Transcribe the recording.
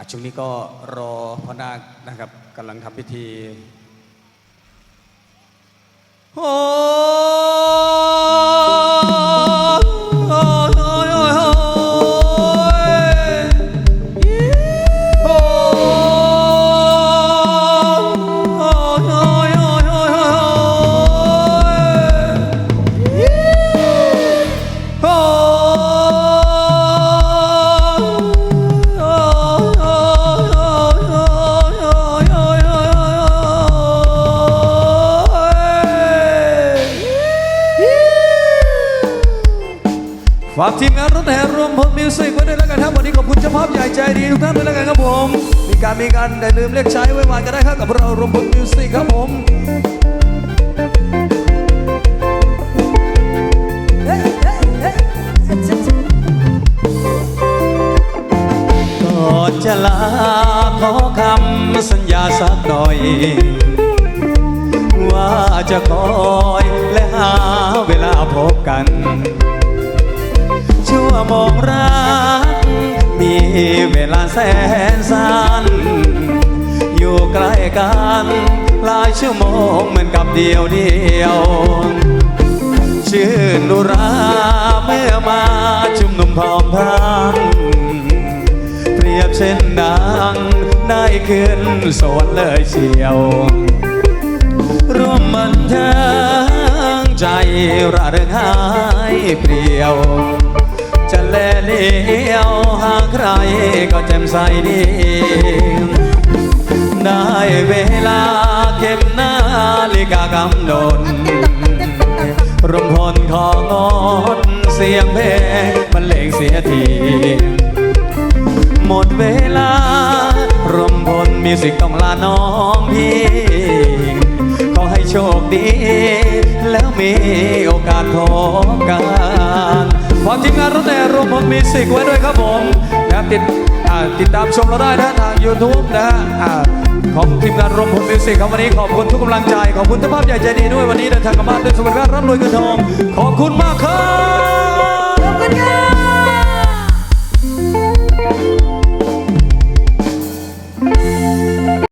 อ่ช่วงนี้ก็รอพ่อนาคนะครับกำลังทำพิธีโอ้ ฝากทีมงานรถแห่รวมพลมิวสิกไว้ด้วยแล้วกันครับวันนี้ขอบคุณเจ้าภาพใหญ่ใจดีทุกท่านด้วยแล้วกันครับผม มีการมีการได้ลืมเรียกใช้ไว้วานกันได้ครับกับเรารวมพลมิวสิกครับผมก่อนจะลาขอคำสัญญาสักหน่อย ว่าจะคอยและหาเวลาพบกัน ชั่วโมงรัก มีเวลาแสนสั้น อยู่ใกล้กันหลายชั่วโมงเหมือนกับเดียวเดียว ชื่นนุราเมื่อมาชุมนุมพร้อมพรังเปรียบเช่นดังได้ขึ้นสวรรค์เลยเชียว ร่วมบันเทิงใจระเริงหายเปลี่ยว แลเลี้ยวหาใครก็แจ่มใสดี ได้เวลาเข็มนาฬิกากำหนดรวมพลของงดเสียงเพลงบรรเลงเสียทีหมดเวลารวมพลมีสิกต้องลาน้องพี่ขอให้โชคดี แล้วมีโอกาสพบกันขอ ทีมงานรถแห่รวมพลมีสิกไว้ด้วยครับผมนะครับติดติดตามชมเราได้นะทางยูทูบนะฮะของทีมงานรวมพลมิวสิกครับวันนี้ขอบคุณทุกกำลังใจ ขอบคุณทุกภาพใหญ่ใจดีด้วยวันนี้เดินทางกลับบ้านด้วยสวัสดิภาพร่ำรวยเงินทองขอบคุณมาก